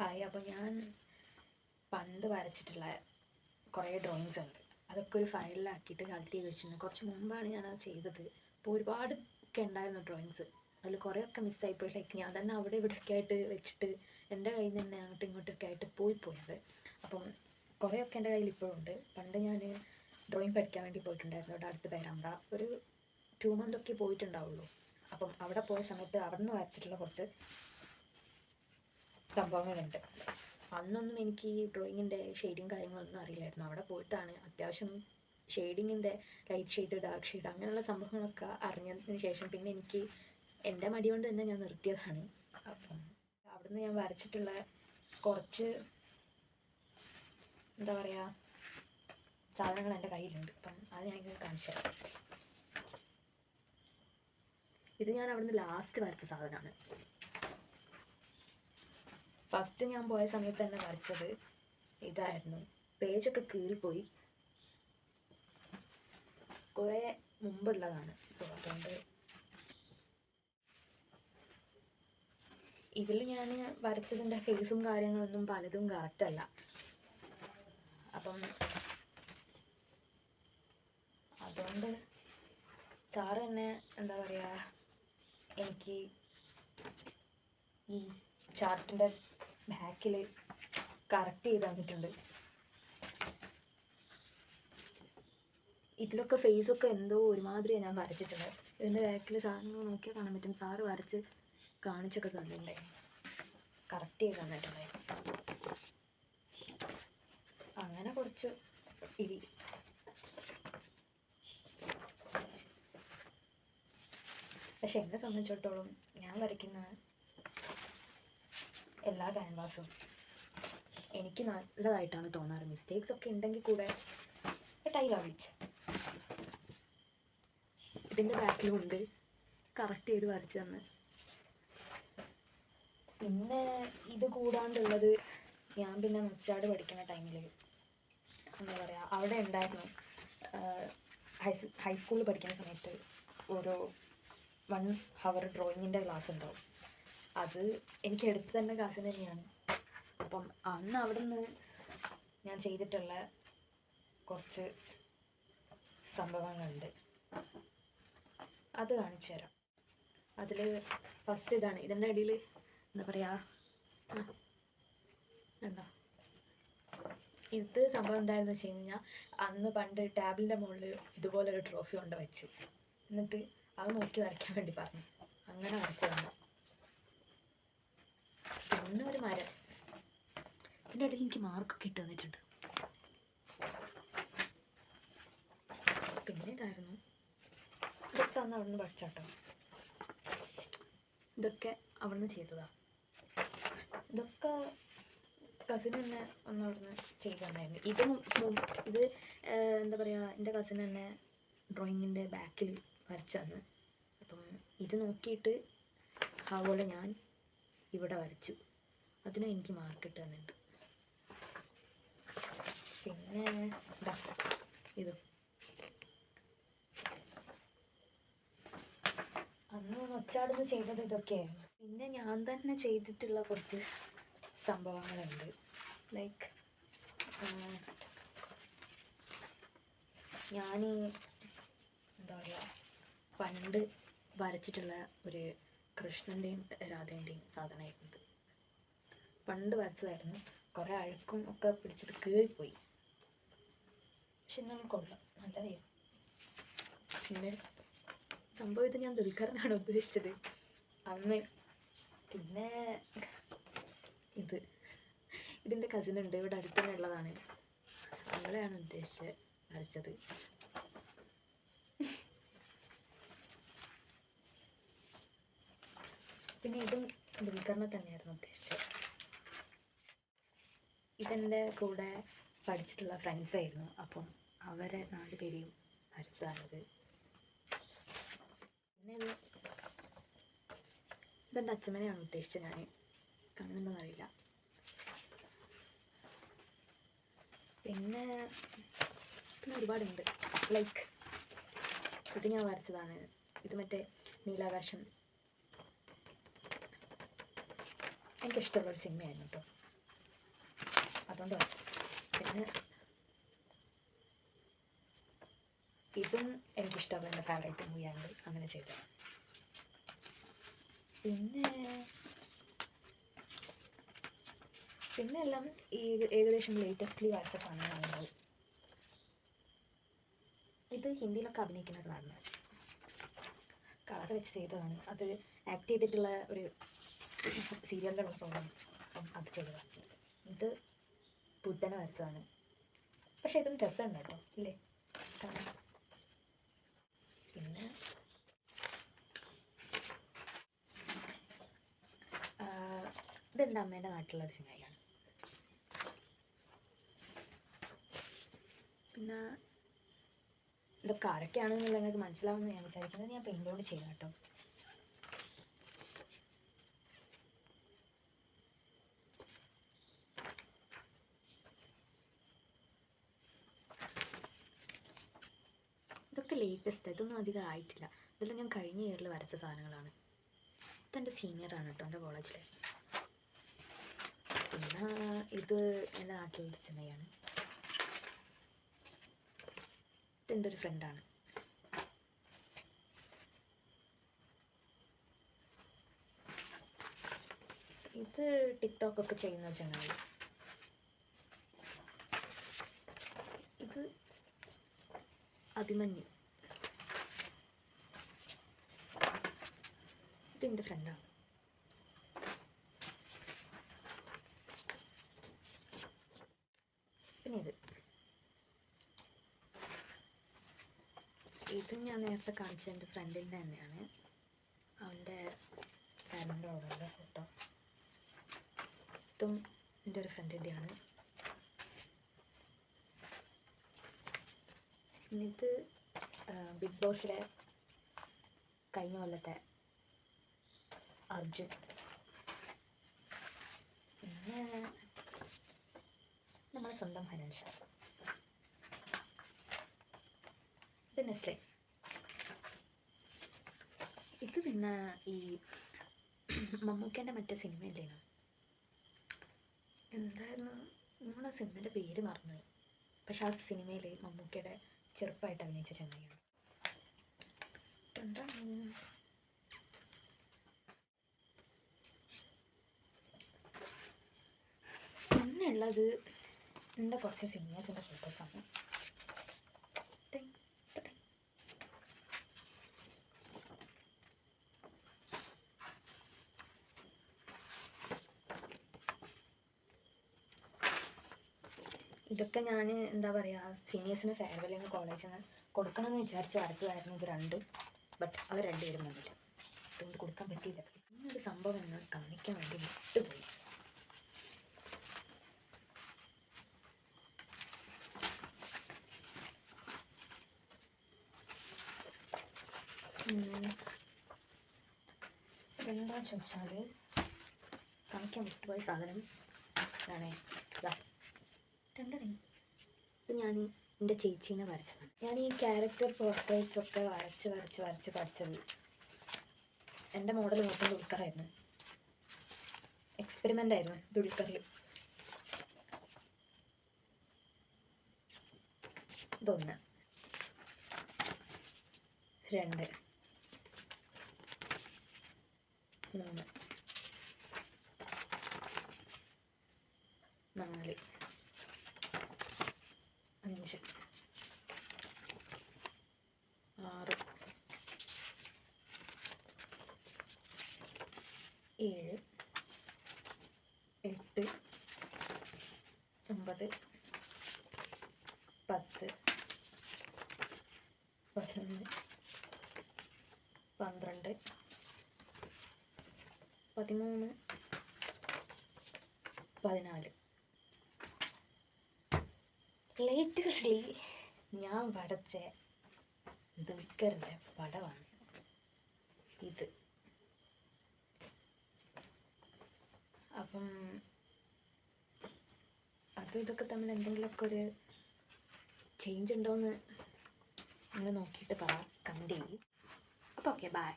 Hi അപ്പോൾ ഞാൻ പണ്ട് വരച്ചിട്ടുള്ള കുറേ ഡ്രോയിങ്സ് ഉണ്ട്. അതൊക്കെ ഒരു ഫയലിലാക്കിയിട്ട് കളക്ട് ചെയ്ത് വെച്ചിട്ടുണ്ട് കുറച്ച് മുമ്പാണ് അത് ചെയ്തത്. അപ്പോൾ ഒരുപാട് ഒക്കെ ഉണ്ടായിരുന്നു ഡ്രോയിങ്സ് അതിൽ കുറേയൊക്കെ മിസ്സായിപ്പോയി ലൈക്ക് ഞാൻ തന്നെ അവിടെ ഇവിടെയൊക്കെ ആയിട്ട് വെച്ചിട്ട് എന്റെ കയ്യിൽ നിന്ന് തന്നെ അങ്ങോട്ടും ഇങ്ങോട്ടൊക്കെ ആയിട്ട് പോയി പോയത്. അപ്പം കുറേയൊക്കെ എന്റെ കയ്യിൽ ഇപ്പോഴും ഉണ്ട്. പണ്ട് ഞാൻ ഡ്രോയിങ് പഠിക്കാൻ വേണ്ടി പോയിട്ടുണ്ടായിരുന്നു. അവിടെ അടുത്ത് പേരാണ്ട ഒരു ടു മന്തൊക്കെ പോയിട്ടുണ്ടാവുള്ളൂ. അപ്പം അവിടെ പോയ സമയത്ത് അവിടെ നിന്ന് വരച്ചിട്ടുള്ള കുറച്ച് സംഭവങ്ങളുണ്ട്. അന്നൊന്നും എനിക്ക് ഈ ഡ്രോയിങ്ങിന്റെ ഷെയ്ഡിങ് കാര്യങ്ങളൊന്നും അറിയില്ലായിരുന്നു. അവിടെ പോയിട്ടാണ് അത്യാവശ്യം ഷെയ്ഡിങ്ങിന്റെ ലൈറ്റ് ഷെയ്ഡ് ഡാർക്ക് ഷെയ്ഡ് അങ്ങനെയുള്ള സംഭവങ്ങളൊക്കെ അറിഞ്ഞതിന് ശേഷം പിന്നെ എനിക്ക് എന്റെ മടി കൊണ്ട് തന്നെ ഞാൻ നിർത്തിയതാണ്. അപ്പം അവിടുന്ന് ഞാൻ വരച്ചിട്ടുള്ള കുറച്ച് എന്താ പറയുക സാധനങ്ങൾ എന്റെ കയ്യിലുണ്ട്. അപ്പം അത് ഞാൻ ഇങ്ങനെ കാണിച്ചു തരാം. ഇത് ഞാൻ അവിടുന്ന് ലാസ്റ്റ് വരച്ച സാധനമാണ്. ഫസ്റ്റ് ഞാൻ പോയ സമയത്ത് തന്നെ വരച്ചത് ഇതായിരുന്നു. പേജൊക്കെ കീറിപ്പോയി കുറേ മുമ്പുള്ളതാണ്. സോ അതുകൊണ്ട് ഇതിൽ ഞാൻ വരച്ചതിന്റെ ഫേസും കാര്യങ്ങളൊന്നും പലതും കറക്റ്റല്ല അപ്പം അതുകൊണ്ട് സാറ് തന്നെ എന്താ പറയുക എനിക്ക് ഈ ചാർട്ടിന്റെ ബാക്കിൽ കറക്റ്റ് ചെയ്ത് തന്നിട്ടുണ്ട്. ഇതിലൊക്കെ ഫേസൊക്കെ എന്തോ ഒരുമാതിരി ഞാൻ വരച്ചിട്ടുണ്ട് ഇതിന്റെ ബാക്കിൽ സാധനങ്ങൾ നോക്കിയാൽ കാണാൻ പറ്റും. സാറ് വരച്ച് കാണിച്ചൊക്കെ തന്നിട്ടുണ്ടേ. കറക്റ്റ് ചെയ്ത് തന്നിട്ടുണ്ടേ. അങ്ങനെ കുറച്ച് ഇരി. പക്ഷെ എന്നെ സംബന്ധിച്ചിടത്തോളം ഞാൻ വരയ്ക്കുന്ന എല്ലാ ക്യാൻവാസും എനിക്ക് നല്ലതായിട്ടാണ് തോന്നാറ്. മിസ്റ്റേക്സ് ഒക്കെ ഉണ്ടെങ്കിൽ കൂടെ ടൈ ലവ് ഇതിന്റെ ബാക്കിലും കറക്റ്റ് ചെയ്ത് വരച്ച് തന്ന്. പിന്നെ ഇത് കൂടാണ്ടുള്ളത് ഞാൻ പിന്നെ മുച്ചാട് പഠിക്കുന്ന ടൈമിൽ എന്താ പറയുക അവിടെ ഉണ്ടായിരുന്നു. ഹൈ ഹൈസ്കൂളിൽ പഠിക്കുന്ന സമയത്ത് ഓരോ വൺ ഹവർ ഡ്രോയിങ്ങിന്റെ ക്ലാസ് ഉണ്ടാവും. അത് എനിക്ക് എടുത്ത് തന്നെ കാസിന് തന്നെയാണ്. അപ്പം അന്ന് അവിടെ നിന്ന് ഞാൻ ചെയ്തിട്ടുള്ള കുറച്ച് സംഭവങ്ങളുണ്ട്. അത് കാണിച്ചു തരാം. അതിൽ ഫസ്റ്റ് ഇതാണ്. ഇതിന്റെ അടിയിൽ എന്താ പറയുക എന്താ? ഇത് സംഭവം എന്തായിരുന്നു വെച്ച് കഴിഞ്ഞാൽ അന്ന് പണ്ട് ടാബിളിന്റെ മുകളിൽ ഇതുപോലൊരു ട്രോഫി കൊണ്ട് വെച്ച്. എന്നിട്ട് അത് നോക്കി വരയ്ക്കാൻ വേണ്ടി പറഞ്ഞു. അങ്ങനെ വരച്ചതാണ്. പിന്നെ ഒരു മരം. ഇതിന്റെ ഇടയിൽ എനിക്ക് മാർക്കൊക്കെ ഇട്ട് തന്നിട്ടുണ്ട്. പിന്നെ ഇതായിരുന്നു. ഇതൊക്കെ അന്ന് അവിടെ പഠിച്ചാട്ടോ. ഇതൊക്കെ അവിടെ നിന്ന് ഇതൊക്കെ കസിൻ തന്നെ ഒന്ന് അവിടെ നിന്ന് ഇത് ഇത് എന്താ പറയുക എന്റെ കസിൻ തന്നെ ഡ്രോയിങ്ങിന്റെ ബാക്കിൽ വരച്ചതാണ് അപ്പം ഇത് നോക്കിയിട്ട് അതുപോലെ ഞാൻ ഇവിടെ വരച്ചു. അതിന് എനിക്ക് മാർക്ക് കിട്ടുന്നുണ്ട് പിന്നെ ഇതാ ഇതും. അന്ന് ഒച്ചാടുന്ന് ചെയ്തത് ഇതൊക്കെയായിരുന്നു പിന്നെ ഞാൻ തന്നെ ചെയ്തിട്ടുള്ള കുറച്ച് സംഭവങ്ങളുണ്ട്. ലൈക്ക് ഞാൻ എന്താ പറയുക പണ്ട് വരച്ചിട്ടുള്ള ഒരു കൃഷ്ണന്റെയും രാധേന്റെയും സാധനമായിരുന്നത് പണ്ട് വരച്ചതായിരുന്നു. കുറേ അഴുക്കും ഒക്കെ പിടിച്ചിട്ട് കീറിപ്പോയി. പക്ഷെ എന്നാലും കൊള്ളാം. നല്ലതായിരുന്നു പിന്നെ സംഭവം ഇത് ഞാൻ ദുൽഖറിനാണ് ഉദ്ദേശിച്ചത്. അന്ന് പിന്നെ ഇത്. ഇതിന്റെ കസിൻ ഉണ്ട് ഇവിടെ അടുത്ത് തന്നെ ഉള്ളതാണ്. അവളെയാണ് ഉദ്ദേശിച്ച് വരച്ചത്. പിന്നെ ഇതും ദുൽഖറിനെ തന്നെയായിരുന്നു ഉദ്ദേശിച്ചത്. ഇതെന്റെ കൂടെ പഠിച്ചിട്ടുള്ള ഫ്രണ്ട്സ് ആയിരുന്നു. അപ്പം അവരെ നാല് പേരെയും വരച്ചതാണിത് പിന്നെ ഇത് ഇതെന്റെ അച്ഛമ്മനെയാണ് ഉദ്ദേശിച്ചത് ഞാൻ കാണുന്നുണ്ടോന്ന് അറിയില്ല പിന്നെ പിന്നെ ഒരുപാടുണ്ട്. ലൈക്ക് ഇത് ഞാൻ വരച്ചതാണ്. ഇത് മറ്റേ നീലാകാശം. എനിക്കിഷ്ടമുള്ള ഒരു സിനിമയായിരുന്നു കേട്ടോ അതുകൊണ്ട് പിന്നെ ഇതും എനിക്കിഷ്ടമുള്ള എന്റെ ഫേവറേറ്റ് മൂവിയാണ് അങ്ങനെ ചെയ്തത് പിന്നെ പിന്നെ എല്ലാം ഈ ഏകദേശം ലേറ്റസ്റ്റ്ലി വരച്ച സാധനങ്ങളാണ്. ഇത് ഹിന്ദിയിലൊക്കെ അഭിനയിക്കുന്നതാണ് കളർ വെച്ച് ചെയ്തതാണ്. അത് ആക്ട് ചെയ്തിട്ടുള്ള ഒരു സീരിയലിലുള്ള പ്രോഗ്രാം അത് ചെയ്തതാണ്. ഇത് ബുദ്ധനെ വരച്ചതാണ്. പക്ഷെ ഇതും രസമുണ്ട് കേട്ടോ ഇല്ലേ പിന്നെ ഇതെന്റെ അമ്മേന്റെ നാട്ടിലുള്ള ഒരു സിനിമയാണ്? പിന്നെ ഇതൊക്കെ ആരൊക്കെയാണെന്നുള്ളത് നിങ്ങൾക്ക് മനസ്സിലാവുമെന്ന് ഞാൻ വിചാരിക്കുന്നത് ഞാൻ പെയിന്റോട് ചെയ്യാം കേട്ടോ ഇതൊക്കെ ലേറ്റസ്റ്റ് ഇതൊന്നും അധികം ആയിട്ടില്ല. ഇതെല്ലാം ഞാൻ കഴിഞ്ഞ ഇയറിൽ വരച്ച സാധനങ്ങളാണ്. ഇതെന്റെ സീനിയറാണ് കേട്ടോ എന്റെ കോളേജിലെ പിന്നെ ഇത് എന്റെ നാട്ടിലുള്ള സിനിമയാണ് ഇതെന്റെ ഒരു ഫ്രണ്ടാണ് ഇത് ടിക്ടോക്ക് ഒക്കെ ചെയ്യുന്ന ഒരു ഇത് അഭിമന്യു. ഇതെന്റെ ഫ്രണ്ടാണ് പിന്നെ ഇത്. ഇതും ഞാൻ നേരത്തെ കാണിച്ച എന്റെ ഫ്രണ്ടിന്റെ തന്നെയാണ്. അവന്റെ ഫാമിലിന്റെ കൂടെയുള്ള ഫോട്ടോ ഇതും എന്റെ ഒരു ഫ്രണ്ടിന്റെയാണ് ഇത് ബിഗ് ബോസിലെ കഴിഞ്ഞ കൊല്ലത്തെ അർജുൻ പിന്നെ നമ്മുടെ സ്വന്തം ഹനൻ ഷാ പിന്നെ നെസ്ലെ ഇത് പിന്നെ ഈ മമ്മൂക്കേന്റെ മറ്റേ സിനിമ ഇല്ലേനു എന്തായിരുന്നു? നമ്മുടെ സിനിമയുടെ പേര് മറന്നു. പക്ഷെ ആ സിനിമയിൽ മമ്മൂക്കയുടെ ചെറുപ്പമായിട്ട് അഭിനയിച്ച ചെന്നൈയാണ് എന്താണ്? പിന്നുള്ളത് എന്റെ കുറച്ച് സീനിയേഴ്സിന്റെ ഫോട്ടോസാണ്. ഇതൊക്കെ ഞാൻ എന്താ പറയുക സീനിയേഴ്സിന് ഫെയർവെല്ലിന് കോളേജിൽ നിന്ന് കൊടുക്കണമെന്ന് വിചാരിച്ച് വരച്ചതായിരുന്നു ഇത് രണ്ടും. ബട്ട് അവർ രണ്ടുപേരും വന്നില്ല. അതുകൊണ്ട് കൊടുക്കാൻ പറ്റിയില്ല. ഇന്നൊരു സംഭവം എന്ന് കാണിക്കാൻ വേണ്ടി വിട്ടുപോയി. എന്താ ചോദിച്ചാൽ കാണിക്കാൻ വിട്ടുപോയ സാധനം. ആണേ ഇതാ രണ്ടെണ്ണം. ഇത് ഞാൻ എന്റെ ചേച്ചീനെ വരച്ചതാണ്. ഞാൻ ഈ ക്യാരക്ടർ പോർട്രേറ്റ്സ് ഒക്കെ വരച്ച് വരച്ച് വരച്ച് പഠിച്ചത് എന്റെ മോഡൽ മൊത്തം ദുൽഖറായിരുന്നു. എക്സ്പെരിമെന്റ് ആയിരുന്നു ദുൽഖറിൽ ഇതൊന്ന്. രണ്ട്. മൂന്ന് നാല്. അഞ്ച്. ആറ്. ഏഴ്. എട്ട്. ഒമ്പത്. പത്ത്. പതിനൊന്ന്. പന്ത്രണ്ട്. പതിമൂന്ന് പതിനാല്. ലേറ്റസ്റ്റ്ലി ഞാൻ വരച്ച ദുൽഖറിന്റെ പടമാണ് ഇത്. അപ്പം അതും ഇതൊക്കെ തമ്മിൽ എന്തെങ്കിലുമൊക്കെ ഒരു ചേഞ്ച് ഉണ്ടോയെന്ന് നിങ്ങൾ നോക്കിയിട്ട് പറ കണ്ടേ അപ്പോൾ ഓക്കെ ബൈ